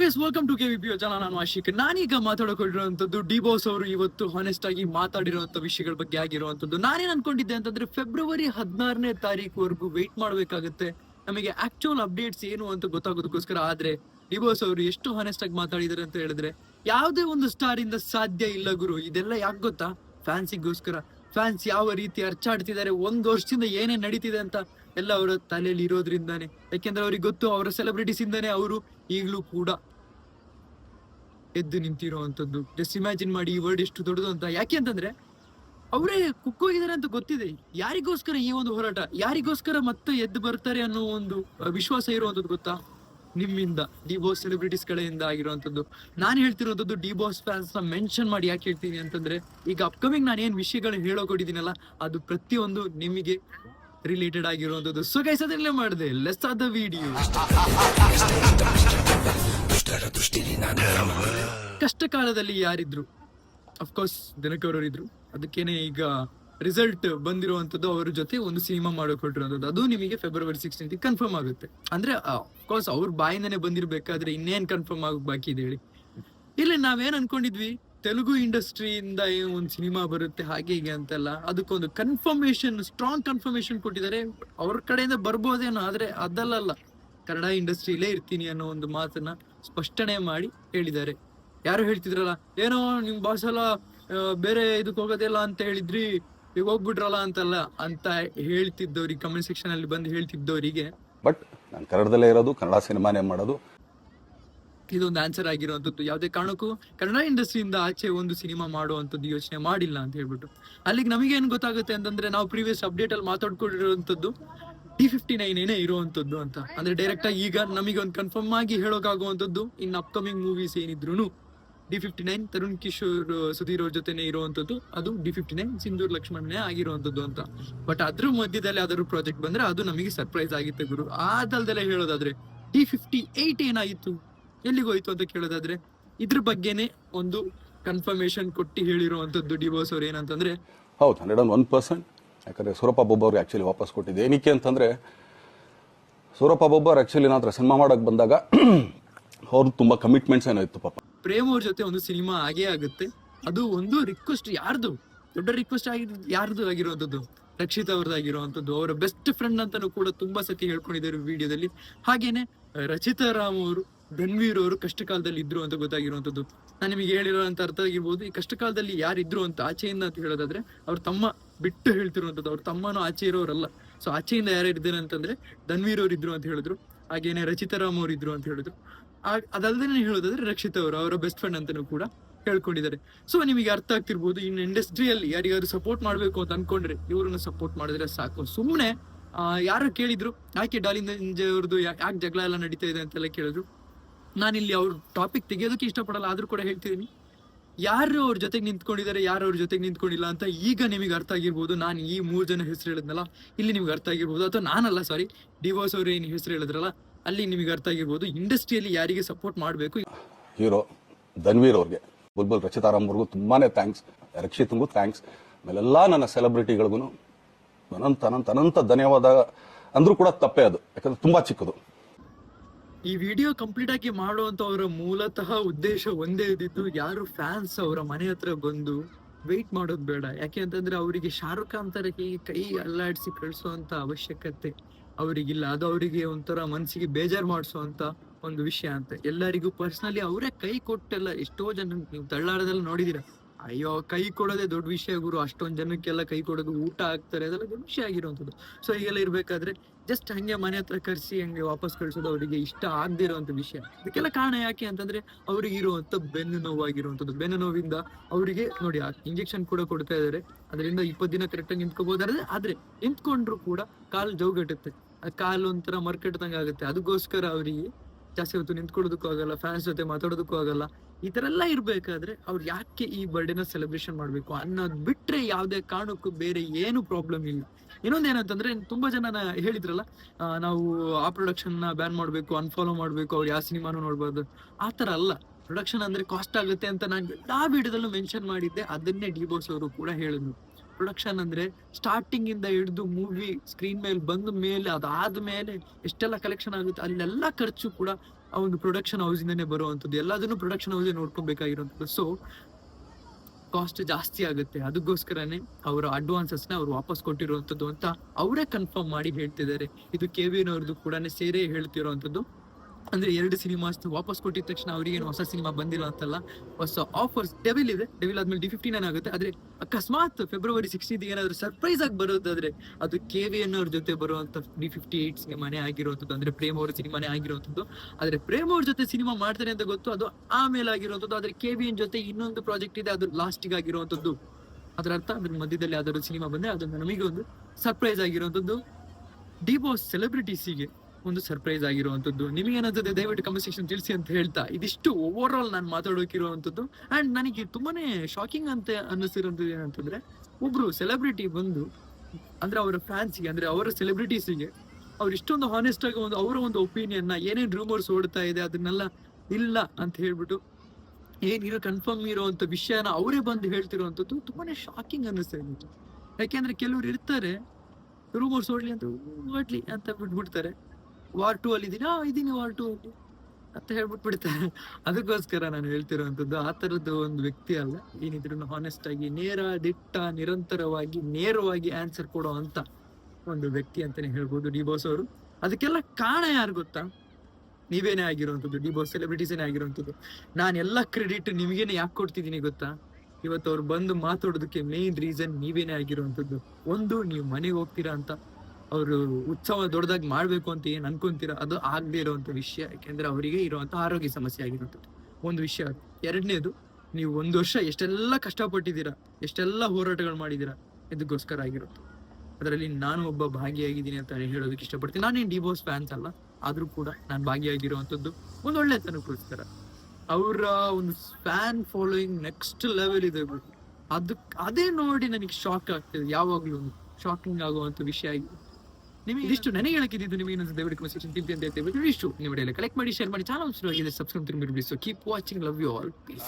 Guys welcome to ಕೆವಿಪಿ ಜನ ನಾನು ಆಶಿಕ್. ನಾನೀಗ ಮಾತಾಡಿಕೊಂಡಿರುವಂತದ್ದು ಡಿ ಬೋಸ್ ಅವರು ಇವತ್ತು ಹಾನೆಸ್ಟ್ ಆಗಿ ಮಾತಾಡಿರುವಂತ ವಿಷಯಗಳ ಬಗ್ಗೆ ಆಗಿರುವಂತದ್ದು ನಾನೇನ್ ಅನ್ಕೊಂಡಿದ್ದೆ ಅಂತಂದ್ರೆ ಫೆಬ್ರವರಿ ಹದಿನಾರನೇ ತಾರೀಕುವರೆಗೂ ವೆಯ್ಟ್ ಮಾಡ್ಬೇಕಾಗುತ್ತೆ. ನಮಗೆ ಆಕ್ಚುಯಲ್ ಅಪ್ಡೇಟ್ಸ್ ಏನು ಅಂತ ಗೊತ್ತಾಗೋದಕ್ಕೋಸ್ಕರ, ಆದ್ರೆ ಡಿ ಬೋಸ್ ಅವರು ಎಷ್ಟು ಹಾನೆಸ್ಟ್ ಆಗಿ ಮಾತಾಡಿದ್ರೆ ಅಂತ ಹೇಳಿದ್ರೆ, ಯಾವುದೇ ಒಂದು ಸ್ಟಾರ್ ಇಂದ ಸಾಧ್ಯ ಇಲ್ಲ ಗುರು. ಇದೆಲ್ಲ ಯಾಕೆ ಗೊತ್ತಾ? ಫ್ಯಾನ್ಸಿಗೋಸ್ಕರ ಫ್ಯಾನ್ಸ್ ಯಾವ ರೀತಿ ಅರ್ಚಾಡ್ತಿದ್ದಾರೆ? ಒಂದು ವರ್ಷದಿಂದ ಏನೇನ್ ನಡೀತಿದೆ ಅಂತ ಎಲ್ಲ ಅವರ ತಲೆಯಲ್ಲಿ ಇರೋದ್ರಿಂದಾನೆ. ಯಾಕೆಂದ್ರೆ ಅವ್ರಿಗೆ ಗೊತ್ತು ಅವರ ಸೆಲೆಬ್ರಿಟೀಸ್ ಇಂದಾನೆ ಅವರು ಈಗಲೂ ಕೂಡ ಎದ್ದು ನಿಂತಿರುವಂತದ್ದು ಜಸ್ಟ್ ಇಮ್ಯಾಜಿನ್ ಮಾಡಿ ಈ ವರ್ಡ್ ಎಷ್ಟು ದೊಡ್ಡದು ಅಂತ. ಯಾಕೆ ಅಂತಂದ್ರೆ ಅವರೇ ಕುಕ್ಕೋಗಿದ್ದಾರೆ ಅಂತ ಗೊತ್ತಿದೆ. ಯಾರಿಗೋಸ್ಕರ ಈ ಒಂದು ಹೋರಾಟ, ಯಾರಿಗೋಸ್ಕರ ಮತ್ತೆ ಎದ್ದು ಬರ್ತಾರೆ ಅನ್ನೋ ಒಂದು ವಿಶ್ವಾಸ ಇರುವಂತದ್ದು ಗೊತ್ತಾ? ನಿಮ್ಮಿಂದ ಡಿ ಬಾಸ್ ಸೆಲೆಬ್ರಿಟೀಸ್ ಕಡೆಯಿಂದ ಆಗಿರುವಂತದ್ದು ನಾನು ಹೇಳ್ತಿರೋದು ಡಿ ಬಾಸ್ ಫ್ಯಾನ್ಸ್ನ ಮೆನ್ಷನ್ ಮಾಡಿ ಯಾಕೆ ಹೇಳ್ತೀನಿ ಅಂತಂದ್ರೆ, ಈಗ ಅಪ್ಕಮಿಂಗ್ ನಾನು ಏನ್ ವಿಷಯಗಳನ್ನ ಹೇಳೋಕೊಟ್ಟಿದ್ದೀನಲ್ಲ ಅದು ಪ್ರತಿಯೊಂದು ನಿಮಗೆ ರಿಲೇಟೆಡ್ ಆಗಿರುವಂತದ್ದು ಸೊ ಗೈಸ್ ಅದನ್ನೇ ಮಾಡಿದೆ. ಲೆಸ್ ಆದ ವಿಡಿಯೋ ಕಷ್ಟ ಕಾಲದಲ್ಲಿ ಯಾರಿದ್ರು ಅಫ್ಕೋರ್ಸ್ ದಿನಕರವರಿದ್ರು ಅದಕ್ಕೇನೆ ಈಗ ರಿಸಲ್ಟ್ ಬಂದಿರುವಂತದ್ದು ಅವ್ರ ಜೊತೆ ಒಂದು ಸಿನಿಮಾ ಮಾಡಿಕೊಟ್ಟಿರುವಂತದ್ದು ಅದು ನಿಮಗೆ ಫೆಬ್ರವರಿ ಸಿಕ್ಸ್ಟೀನ್ ಕನ್ಫರ್ಮ್ ಆಗುತ್ತೆ. ಅಂದ್ರೆ ಅಫ್ಕೋರ್ಸ್ ಅವ್ರ ಬಾಯಿಂದನೇ ಬಂದಿರಬೇಕಾದ್ರೆ ಇನ್ನೇನ್ ಕನ್ಫರ್ಮ್ ಆಗೋಕೆ ಬಾಕಿ ಇದೆ ಹೇಳಿ. ಇಲ್ಲಿ ನಾವೇನ್ ಅನ್ಕೊಂಡಿದ್ವಿ? ತೆಲುಗು ಇಂಡಸ್ಟ್ರಿಯಿಂದ ಏನು ಒಂದು ಸಿನಿಮಾ ಬರುತ್ತೆ, ಹಾಗೆ ಹೀಗೆ ಅಂತೆಲ್ಲ, ಅದಕ್ಕೊಂದು ಕನ್ಫರ್ಮೇಶನ್ ಸ್ಟ್ರಾಂಗ್ ಕನ್ಫರ್ಮೇಶನ್ ಕೊಟ್ಟಿದ್ದಾರೆ. ಅವ್ರ ಕಡೆಯಿಂದ ಬರ್ಬೋದೇನೋ ಆದರೆ ಅದಲ್ಲಲ್ಲ. ಕನ್ನಡ ಇಂಡಸ್ಟ್ರಿಲೇ ಇರ್ತೀನಿ ಅನ್ನೋ ಒಂದು ಮಾತನ್ನ ಸ್ಪಷ್ಟನೆ ಮಾಡಿ ಹೇಳಿದ್ದಾರೆ. ಯಾರು ಹೇಳ್ತಿದ್ರಲ್ಲ, ಏನೋ ನಿಮ್ ಬಾಸ್ ಬೇರೆ ಇದಕ್ಕೆ ಹೋಗೋದಿಲ್ಲ ಅಂತ ಹೇಳಿದ್ರಿ, ಈಗ ಹೋಗ್ಬಿಟ್ರಲ್ಲ ಅಂತಲ್ಲ, ಅಂತ ಹೇಳ್ತಿದ್ದವ್ರಿಗೆ ಕಮೆಂಟ್ ಸೆಕ್ಷನ್ ಅಲ್ಲಿ ಬಂದು ಹೇಳ್ತಿದ್ದವರಿಗೆ. ಬಟ್ ನಾನು ಕನ್ನಡದಲ್ಲೇ ಇರೋದು, ಕನ್ನಡ ಸಿನಿಮಾನೇ ಮಾಡೋದು. ಇದೊಂದು ಆನ್ಸರ್ ಆಗಿರುವಂಥದ್ದು ಯಾವುದೇ ಕಾರಣಕ್ಕೂ ಕನ್ನಡ ಇಂಡಸ್ಟ್ರಿಯಿಂದ ಆಚೆ ಒಂದು ಸಿನಿಮಾ ಮಾಡುವಂಥದ್ದು ಯೋಚನೆ ಮಾಡಿಲ್ಲ ಅಂತ ಹೇಳ್ಬಿಟ್ಟು. ಅಲ್ಲಿಗೆ ನಮಗೆ ಏನ್ ಗೊತ್ತಾಗುತ್ತೆ ಅಂತಂದ್ರೆ ನಾವು ಪ್ರೀವಿಯಸ್ ಅಪ್ಡೇಟ್ ಅಲ್ಲಿ ಮಾತಾಡ್ಕೊಂಡಿರುವಂತದ್ದು ಟಿ ಫಿಫ್ಟಿ ನೈನ್ ಏನೇ ಇರುವಂತದ್ದು ಅಂತ. ಅಂದ್ರೆ ಡೈರೆಕ್ಟ್ ಆಗಿ ಈಗ ನಮಗೆ ಒಂದು ಕನ್ಫರ್ಮ್ ಆಗಿ ಹೇಳೋಕ್ಕಾಗುವಂಥದ್ದು ಇನ್ ಅಪ್ಕಮಿಂಗ್ ಮೂವೀಸ್ ಏನಿದ್ರು D fifty nine Tarun Kishore, Sudheer ಅವ್ರ ಜೊತೆನೆ ಇರುವಂತದ್ದು. ಅದು ಡಿ ಫಿಫ್ಟಿ ನೈನ್ ಸಿಂಧೂರ್ ಲಕ್ಷ್ಮಣನೇ ಆಗಿರುವಂತದ್ದು ಅಂತ. ಬಟ್ ಅದ್ರ ಮಧ್ಯದಲ್ಲಿ ಯಾವ್ದಾದ್ರು ಪ್ರಾಜೆಕ್ಟ್ ಬಂದ್ರೆ ಅದು ನಮಗೆ ಸರ್ಪ್ರೈಸ್ ಆಗಿತ್ತು ಗುರು. ಆದಲ್ದೆಲ್ಲ ಹೇಳೋದಾದ್ರೆ ಡಿ ಫಿಫ್ಟಿ ಏಟ್ ಏನಾಗಿತ್ತು ಎಲ್ಲಿಗೋಯ್ತು ಅಂತ ಕೇಳೋದಾದ್ರೆ ಇದ್ರ ಬಗ್ಗೆನೆ ಒಂದು ಕನ್ಫರ್ಮೇಶನ್ ಕೊಟ್ಟು ಹೇಳಿರುವಂತದ್ದು ಡಿವೋರ್ಸ್ ಅವ್ರು ಏನಂತಂದ್ರೆ ಹೌದು ಹಂಡ್ರೆಡ್ ಆನ್ ಒನ್ ಪರ್ಸೆಂಟ್ ಯಾಕಂದರೆ ಸೂರಪ್ಪ ಬೊಬ್ಬ ಅವ್ರಿಗೆ ಆ್ಯಕ್ಚುಲಿ ವಾಪಸ್ ಕೊಟ್ಟಿದ್ದೆ. ಏನಕ್ಕೆ ಅಂತಂದರೆ ಸೂರಪ್ಪ ಬೊಬ್ಬ ಅವ್ರು ಆ್ಯಕ್ಚುಲಿ ನಾತ್ರ ಸಿನಿಮಾ ಮಾಡೋಕ್ಕೆ ಬಂದಾಗ ಅವ್ರದ್ದು ತುಂಬ ಕಮಿಟ್ಮೆಂಟ್ಸ್ ಏನೋ ಇತ್ತು ಪಾಪ. ಪ್ರೇಮ್ ಅವ್ರ ಜೊತೆ ಒಂದು ಸಿನಿಮಾ ಆಗೇ ಆಗುತ್ತೆ. ಅದು ಒಂದು ರಿಕ್ವೆಸ್ಟ್ ಯಾರ್ದು? ದೊಡ್ಡ ರಿಕ್ವೆಸ್ಟ್ ಆಗಿದ್ದು ಯಾರ್ದು ಆಗಿರುವಂತದ್ದು ರಕ್ಷಿತ್ ಅವ್ರದ್ದಾಗಿರುವಂಥದ್ದು ಅವರ ಬೆಸ್ಟ್ ಫ್ರೆಂಡ್ ಅಂತಾನು ಕೂಡ ತುಂಬಾ ಸತಿ ಹೇಳ್ಕೊಂಡಿದ್ದಾರೆ ವಿಡಿಯೋದಲ್ಲಿ ಹಾಗೇನೆ ರಚಿತಾ ರಾಮ್ ಅವರು ಧನ್ವೀರ್ ಅವರು ಕಷ್ಟ ಕಾಲದಲ್ಲಿ ಇದ್ರು ಅಂತ ಗೊತ್ತಾಗಿರುವಂತದ್ದು ನಾನು ನಿಮಗೆ ಹೇಳಿರೋ ಅರ್ಥ ಆಗಿರ್ಬೋದು. ಈ ಕಷ್ಟ ಕಾಲದಲ್ಲಿ ಯಾರಿದ್ರು ಅಂತ ಆಚೆಯಿಂದ ಅಂತ ಹೇಳೋದಾದ್ರೆ, ಅವ್ರ ತಮ್ಮ ಬಿಟ್ಟು ಹೇಳ್ತಿರುವಂತದ್ದು ಅವ್ರ ತಮ್ಮನೂ ಆಚೆ ಇರೋರಲ್ಲ. ಸೊ ಆಚೆಯಿಂದ ಯಾರು ಇದ್ದಾರೆ ಅಂತಂದ್ರೆ ಧನ್ವೀರ್ ಅವ್ರು ಇದ್ರು ಅಂತ ಹೇಳಿದ್ರು. ಹಾಗೇನೆ ರಚಿತಾರಾಮ್ ಅವ್ರು ಇದ್ರು ಅಂತ ಹೇಳಿದ್ರು. ಅದಲ್ಲದೆ ನಾನು ಹೇಳೋದಾದ್ರೆ ರಕ್ಷಿತ್ ಅವರು, ಅವರ ಬೆಸ್ಟ್ ಫ್ರೆಂಡ್ ಅಂತಾನೂ ಕೂಡ ಹೇಳ್ಕೊಂಡಿದ್ದಾರೆ. ಸೊ ನಿಮಗೆ ಅರ್ಥ ಆಗ್ತಿರ್ಬೋದು ಇನ್ನು ಇಂಡಸ್ಟ್ರಿಯಲ್ಲಿ ಯಾರಿಗಾದ್ರು ಸಪೋರ್ಟ್ ಮಾಡ್ಬೇಕು ಅಂತ ಅನ್ಕೊಂಡ್ರೆ, ಇವ್ರನ್ನ ಸಪೋರ್ಟ್ ಮಾಡಿದ್ರೆ ಸಾಕು. ಸುಮ್ಮನೆ ಯಾರು ಕೇಳಿದ್ರು, ಯಾಕೆ ಡಾಲಿಂದ ಅವ್ರದ್ದು ಯಾಕೆ ಜಗಳ ಎಲ್ಲ ನಡೀತಾ ಇದೆ ಅಂತೆಲ್ಲ ಕೇಳಿದ್ರು. ನಾನಿಲ್ಲಿ ಅವ್ರ ಟಾಪಿಕ್ ತೆಗೆಯೋದಕ್ಕೆ ಇಷ್ಟಪಡಲ್ಲ, ಆದರೂ ಕೂಡ ಹೇಳ್ತಿದ್ದೀನಿ ಯಾರು ಅವ್ರ ಜೊತೆಗೆ ನಿಂತ್ಕೊಂಡಿದ್ದಾರೆ ಯಾರು ಅವ್ರ ಜೊತೆಗೆ ನಿಂತ್ಕೊಂಡಿಲ್ಲ ಅಂತ ಈಗ ನಿಮಗೆ ಅರ್ಥ ಆಗಿರ್ಬೋದು. ನಾನು ಈ ಮೂರು ಜನ ಹೆಸರು ಹೇಳಿದ್ನಲ್ಲ, ಇಲ್ಲಿ ನಿಮ್ಗೆ ಅರ್ಥ ಆಗಿರ್ಬೋದು. ಅಥವಾ ನಾನಲ್ಲ ಸಾರಿ ಡಿವೋರ್ಸ್ ಅವ್ರು ಏನು ಹೆಸರು ಹೇಳಿದ್ರಲ್ಲ, ಅಲ್ಲಿ ನಿಮಗೆ ಅರ್ಥ ಆಗಿರ್ಬೋದು. ಇಂಡಸ್ಟ್ರಿಯಲ್ಲಿ ಯಾರಿಗೆ ಸಪೋರ್ಟ್ ಮಾಡಬೇಕು? ಹೀರೋ ಧನ್ವೀರ್ ಅವ್ರಿಗೆ. ಬುಲ್ಬುಲ್ ರಕ್ಷಿತಾರಾಮ್ ಅವ್ರಿಗೂ ತುಂಬಾ ಥ್ಯಾಂಕ್ಸ್ ರಕ್ಷಿತ್ಗೂ ಥ್ಯಾಂಕ್ಸ್ ಆಮೇಲೆಲ್ಲ ನನ್ನ ಸೆಲೆಬ್ರಿಟಿಗಳಿಗೂ ಅನಂತ ಅನಂತ ಅನಂತ ಧನ್ಯವಾದ ಅಂದ್ರೂ ಕೂಡ ತಪ್ಪೇ ಅದು. ಯಾಕಂದ್ರೆ ತುಂಬ ಚಿಕ್ಕದು. ಈ ವಿಡಿಯೋ ಕಂಪ್ಲೀಟ್ ಆಗಿ ಮಾಡುವಂತವರ ಮೂಲತಃ ಉದ್ದೇಶ ಒಂದೇ ಇದ್ದಿದ್ದು ಯಾರು ಫ್ಯಾನ್ಸ್ ಅವರ ಮನೆ ಹತ್ರ ಬಂದು ವೆಯ್ಟ್ ಮಾಡೋದು ಬೇಡ. ಯಾಕೆ ಅಂತಂದ್ರೆ ಅವರಿಗೆ ಶಾರುಖ್ ಖಾನ್ ತರಕ್ಕೆ ಕೈ ಅಲ್ಲಾಡಿಸಿ ಕಳಿಸುವಂತ ಅವಶ್ಯಕತೆ ಅವರಿಗಿಲ್ಲ. ಅದು ಅವರಿಗೆ ಒಂಥರ ಮನಸ್ಸಿಗೆ ಬೇಜಾರ್ ಮಾಡಿಸುವಂತ ಒಂದು ವಿಷಯ ಅಂತ. ಎಲ್ಲರಿಗೂ ಪರ್ಸನಲಿ ಅವರೇ ಕೈ ಕೊಟ್ಟೆಲ್ಲ ಎಷ್ಟೋ ಜನ ನೀವು ತಳ್ಳಾಡದೆಲ್ಲ ನೋಡಿದೀರ ಅಯ್ಯೋ, ಕೈ ಕೊಡೋದೇ ದೊಡ್ಡ ವಿಷಯ ಗುರು. ಅಷ್ಟೊಂದು ಜನಕ್ಕೆಲ್ಲ ಕೈ ಕೊಡೋದು ಊಟ ಹಾಕ್ತಾರೆ. ಅದೆಲ್ಲ ದೊಡ್ಡ ವಿಷಯ ಆಗಿರುವಂಥದ್ದು. ಸೊ ಹೀಗೆಲ್ಲ ಇರಬೇಕಾದ್ರೆ ಜಸ್ಟ್ ಹಂಗೆ ಮನೆ ಹತ್ರ ಕರೆಸಿ, ಹಂಗೆ ವಾಪಸ್ ಕಳ್ಸೋದು ಅವರಿಗೆ ಇಷ್ಟ ಆಗದಿರುವಂಥ ವಿಷಯ. ಅದಕ್ಕೆಲ್ಲ ಕಾರಣ ಯಾಕೆ ಅಂತಂದ್ರೆ ಅವ್ರಿಗೆ ಇರುವಂತ ಬೆನ್ನು ನೋವಾಗಿರುವಂಥದ್ದು. ಬೆನ್ನು ನೋವಿಂದ ಅವರಿಗೆ ನೋಡಿ ಇಂಜೆಕ್ಷನ್ ಕೂಡ ಕೊಡ್ತಾ ಇದಾರೆ ಅದರಿಂದ ಇಪ್ಪತ್ತು ದಿನ ಕರೆಕ್ಟಾಗಿ ನಿಂತ್ಕೋಬಹುದಾದ್ರೆ ಆದ್ರೆ ನಿಂತ್ಕೊಂಡ್ರು ಕೂಡ ಕಾಲು ಜೌಗಟ್ಟುತ್ತೆ. ಆ ಕಾಲು ಒಂಥರ ಮರ್ಕೆಟ್ದಂಗೆ ಆಗುತ್ತೆ ಅದಕ್ಕೋಸ್ಕರ ಅವರಿಗೆ ಜಾಸ್ತಿ ಹೊತ್ತು ನಿಂತ್ಕೊಳ್ಳೋದಕ್ಕೂ ಆಗಲ್ಲ, ಫ್ಯಾನ್ಸ್ ಜೊತೆ ಮಾತಾಡೋದಕ್ಕೂ ಆಗಲ್ಲ. ಈ ತರ ಎಲ್ಲ ಇರ್ಬೇಕಾದ್ರೆ ಅವ್ರು ಯಾಕೆ ಈ ಬರ್ಡೇನ ಸೆಲೆಬ್ರೇಷನ್ ಮಾಡ್ಬೇಕು ಅನ್ನೋದ್ ಬಿಟ್ರೆ ಯಾವ್ದೇ ಕಾರಣಕ್ಕೂ ಬೇರೆ ಏನು ಪ್ರಾಬ್ಲಮ್ ಇಲ್ಲ. ಇನ್ನೊಂದ್ ಏನಂತಂದ್ರೆ ತುಂಬಾ ಜನ ಹೇಳಿದ್ರಲ್ಲ ನಾವು ಆ ಪ್ರೊಡಕ್ಷನ್ನ ಬ್ಯಾನ್ ಮಾಡ್ಬೇಕು ಅನ್ಫಾಲೋ ಮಾಡ್ಬೇಕು, ಅವ್ರು ಯಾವ ಸಿನಿಮಾನು ನೋಡ್ಬಾರ್ದು. ಆ ತರ ಅಲ್ಲ. ಪ್ರೊಡಕ್ಷನ್ ಅಂದ್ರೆ ಕಾಸ್ಟ್ ಆಗುತ್ತೆ ಅಂತ ನಾನು ಎಲ್ಲಾ ವಿಡಿಯೋದಲ್ಲೂ ಮೆನ್ಷನ್ ಮಾಡಿದ್ದೆ, ಅದನ್ನೇ ಡಿ ಬಾಸ್ ಅವರು ಕೂಡ ಹೇಳಿದ್ರು. ಪ್ರೊಡಕ್ಷನ್ ಅಂದ್ರೆ ಸ್ಟಾರ್ಟಿಂಗ್ ಇಂದ ಹಿಡಿದು ಮೂವಿ ಸ್ಕ್ರೀನ್ ಮೇಲೆ ಬಂದ ಮೇಲೆ ಅದಾದ ಮೇಲೆ ಎಷ್ಟೆಲ್ಲ ಕಲೆಕ್ಷನ್ ಆಗುತ್ತೆ, ಅಲ್ಲೆಲ್ಲ ಖರ್ಚು ಕೂಡ ಆ ಒಂದು ಪ್ರೊಡಕ್ಷನ್ ಹೌಸ್ ಇಂದಾನೆ ಬರುವಂತದ್ದು ಎಲ್ಲದನ್ನು ಪ್ರೊಡಕ್ಷನ್ ಹೌಸ್ ನೋಡ್ಕೊಬೇಕಾಗಿರುವಂತದ್ದು ಸೊ ಕಾಸ್ಟ್ ಜಾಸ್ತಿ ಆಗುತ್ತೆ. ಅದಕ್ಕೋಸ್ಕರನೇ ಅವರ ಅಡ್ವಾನ್ಸಸ್ನ ಅವ್ರು ವಾಪಸ್ ಕೊಟ್ಟಿರುವಂತದ್ದು ಅಂತ ಅವರೇ ಕನ್ಫರ್ಮ್ ಮಾಡಿ ಹೇಳ್ತಿದ್ದಾರೆ. ಇದು ಕೆ ವಿ ಅವ್ರದ್ದು ಕೂಡ ಸೇರೇ ಹೇಳ್ತಿರುವಂತದ್ದು ಅಂದ್ರೆ ಎರಡು ಸಿನಿಮಾಸ್ ವಾಪಸ್ ಕೊಟ್ಟಿದ ತಕ್ಷಣ ಅವರಿಗೆ ಏನು ಹೊಸ ಸಿನಿಮಾ ಬಂದಿಲ್ಲ ಅಂತಲ್ಲ, ಹೊಸ ಆಫರ್ಸ್ ಡೆವಿಲ್ ಇದೆ. ಡೆವಿಲ್ ಆದ್ಮೇಲೆ ಡಿ ಫಿಫ್ಟಿ ನೈನ್ ಆಗುತ್ತೆ. ಆದ್ರೆ ಅಕಸ್ಮಾತ್ ಫೆಬ್ರವರಿ ಸಿಕ್ಸ್ಟೀನ್ ಏನಾದ್ರು ಸರ್ಪ್ರೈಸ್ ಆಗಿ ಬರೋದಾದ್ರೆ ಅದು ಕೆ ವಿ ಎನ್ ಅವ್ರ ಜೊತೆ ಬರುವಂತ ಡಿ ಫಿಫ್ಟಿ ಏಟ್ ಮನೆ ಆಗಿರುವಂತದ್ದು ಅಂದ್ರೆ ಪ್ರೇಮ್ ಅವ್ರ ಸಿನಿಮಾನೇ ಆಗಿರುವಂತದ್ದು ಆದ್ರೆ ಪ್ರೇಮ್ ಅವ್ರ ಜೊತೆ ಸಿನಿಮಾ ಮಾಡ್ತಾರೆ ಅಂತ ಗೊತ್ತು. ಅದು ಆಮೇಲೆ ಆಗಿರುವಂತದ್ದು ಆದ್ರೆ ಕೆ ವಿ ಜೊತೆ ಇನ್ನೊಂದು ಪ್ರಾಜೆಕ್ಟ್ ಇದೆ. ಅದು ಲಾಸ್ಟಿಗೆ ಆಗಿರುವಂತದ್ದು ಅದರ ಅರ್ಥ? ಅದ್ರ ಮಧ್ಯದಲ್ಲಿ ಯಾವ್ದಾದ್ರು ಸಿನಿಮಾ ಬಂದ್ರೆ ಅದು ನಮಗೆ ಒಂದು ಸರ್ಪ್ರೈಸ್ ಆಗಿರುವಂತದ್ದು ಡಿ ಬಾಸ್ ಸೆಲೆಬ್ರಿಟೀಸಿಗೆ ಒಂದು ಸರ್ಪ್ರೈಸ್ ಆಗಿರುವಂತದ್ದು ನಿಮಗೇನಾದ್ರೆ ದಯವಿಟ್ಟು ಕಮೆಂಟ್ ತಿಳಿಸಿ ಅಂತ ಹೇಳ್ತಾ. ಇದಿಷ್ಟು ಓವರ್ ಆಲ್ ನಾನು ಮಾತಾಡೋಕಿರುವಂತದ್ದು ಅಂಡ್ ನನಗೆ ತುಂಬಾನೇ ಶಾಕಿಂಗ್ ಅಂತ ಅನ್ನಿಸಿರೋದು ಏನಂತಂದ್ರೆ, ಒಬ್ರು ಸೆಲೆಬ್ರಿಟಿ ಬಂದು, ಅಂದ್ರೆ ಅವರ ಫ್ಯಾನ್ಸ್ಗೆ ಅಂದ್ರೆ ಅವರ ಸೆಲೆಬ್ರಿಟೀಸಿಗೆ ಅವ್ರು ಇಷ್ಟೊಂದು ಹಾನೆಸ್ಟ್ ಆಗಿ ಒಂದು, ಅವರ ಒಂದು ಒಪಿನಿಯನ್ನ ಏನೇನ್ ರೂಮರ್ಸ್ ಓಡ್ತಾ ಇದೆ, ಅದನ್ನೆಲ್ಲ ಇಲ್ಲ ಅಂತ ಹೇಳ್ಬಿಟ್ಟು, ಏನಿರೋ ಕನ್ಫರ್ಮ್ ಇರುವಂತ ವಿಷಯನ ಅವರೇ ಬಂದು ಹೇಳ್ತಿರುವಂತದ್ದು ತುಂಬಾನೇ ಶಾಕಿಂಗ್ ಅನ್ನಿಸ್ತಾ ಇದೆ ಯಾಕೆಂದ್ರೆ ಕೆಲವ್ರು ಇರ್ತಾರೆ ರೂಮರ್ಸ್ ಓಡ್ಲಿ ಅಂತ ಓಡ್ಲಿ ಅಂತ ಬಿಟ್ಬಿಡ್ತಾರೆ. ವಾರ್ ಟೂ ಅಲ್ಲಿ ಇದ್ದೀನಿ ಇದೀನಿ ವಾರ್ ಟೂ ಅಲ್ಲಿ. ಅಂತ ಹೇಳ್ಬಿಟ್ಟು ಅದಕ್ಕೋಸ್ಕರ ನಾನು ಹೇಳ್ತಿರುವಂತದ್ದು ಆ ತರದ್ದು ಒಂದು ವ್ಯಕ್ತಿ ಅಲ್ಲ. ಏನಿದ್ರು ಹಾನೆಸ್ಟ್ ಆಗಿ ನೇರ ದಿಟ್ಟ ನಿರಂತರವಾಗಿ, ನೇರವಾಗಿ ಆನ್ಸರ್ ಕೊಡೋ ಅಂತ ಒಂದು ವ್ಯಕ್ತಿ ಅಂತಾನೆ ಹೇಳ್ಬೋದು ಡಿ ಬಾಸ್ ಅವರು. ಅದಕ್ಕೆಲ್ಲ ಕಾರಣ ಯಾರು ಗೊತ್ತಾ? ನೀವೇನೇ ಆಗಿರುವಂಥದ್ದು ಡಿ ಬಾಸ್ ಸೆಲೆಬ್ರಿಟೀಸೇನೆ ಆಗಿರುವಂಥದ್ದು. ನಾನು ಎಲ್ಲ ಕ್ರೆಡಿಟ್ ನಿಮಗೇನೆ ಯಾಕೆ ಕೊಡ್ತಿದ್ದೀನಿ ಗೊತ್ತಾ? ಇವತ್ತು ಅವ್ರು ಬಂದು ಮಾತಾಡೋದಕ್ಕೆ ಮೇನ್ ರೀಸನ್ ನೀವೇನೇ ಆಗಿರುವಂಥದ್ದು. ಒಂದು, ನೀವು ಮನೆಗೆ ಹೋಗ್ತೀರಾ ಅಂತ. ಅವರು ಉತ್ಸವ ದೊಡ್ಡದಾಗಿ ಮಾಡ್ಬೇಕು ಅಂತ ಏನ್ ಅನ್ಕೊಂತೀರ, ಅದು ಆಗದೆ ಇರುವಂತ ವಿಷಯ. ಯಾಕೆಂದ್ರೆ ಅವರಿಗೆ ಇರುವಂತ ಆರೋಗ್ಯ ಸಮಸ್ಯೆ ಆಗಿರುತ್ತೆ ಒಂದು ವಿಷಯ. ಎರಡನೇದು, ನೀವು ಒಂದು ವರ್ಷ ಎಷ್ಟೆಲ್ಲ ಕಷ್ಟಪಟ್ಟಿದ್ದೀರಾ, ಎಷ್ಟೆಲ್ಲ ಹೋರಾಟಗಳು ಮಾಡಿದ್ದೀರಾ, ಇದಕ್ಕೋಸ್ಕರ ಆಗಿರುತ್ತೆ. ಅದರಲ್ಲಿ ನಾನು ಒಬ್ಬ ಭಾಗಿಯಾಗಿದ್ದೀನಿ ಅಂತ ಹೇಳೋದಕ್ಕೆ ಇಷ್ಟಪಡ್ತೀನಿ. ನಾನೇನ್ ಡಿವೋರ್ಸ್ ಫ್ಯಾನ್ಸ್ ಅಲ್ಲ, ಆದರೂ ಕೂಡ ನಾನು ಭಾಗಿಯಾಗಿರುವಂಥದ್ದು ಒಂದು ಒಳ್ಳೆತನಕ್ಕೋಸ್ಕರ. ಅವರ ಒಂದು ಫ್ಯಾನ್ ಫಾಲೋಯಿಂಗ್ ನೆಕ್ಸ್ಟ್ ಲೆವೆಲ್ ಇದೆ. ಅದಕ್ಕೆ ಅದೇ ನೋಡಿ ನನಗೆ ಶಾಕ್ ಆಗ್ತದೆ. ಯಾವಾಗಲೂ ಶಾಕಿಂಗ್ ಆಗುವಂತ ವಿಷಯ ಆಗಿದೆ ನಿಮಗೆ ಇದಿಷ್ಟು ನನಗೆ ಹೇಳಕ್ಕಿದ್ದು ನಿಮಗೆ ಇನ್ನೊಂದು ದಯವಿಟ್ಟು ಕನ್ವರ್ಸೇಷನ್ ತಿಂತಿ ಅಂತ ಹೇಳ್ತೇವೆ. ಇಷ್ಟು ನಿಮ್ಮ ವಿಡಿಯೋ ಕಲೆಕ್ಟ್ ಮಾಡಿ ಶೇರ್ ಮಾಡಿ ಚಾನಲ್ ಶುರುವಾಗಿದೆ ಸಬ್ಸ್ಕ್ರೈಬ್ ತಿರುಗಿ so keep watching love you all peace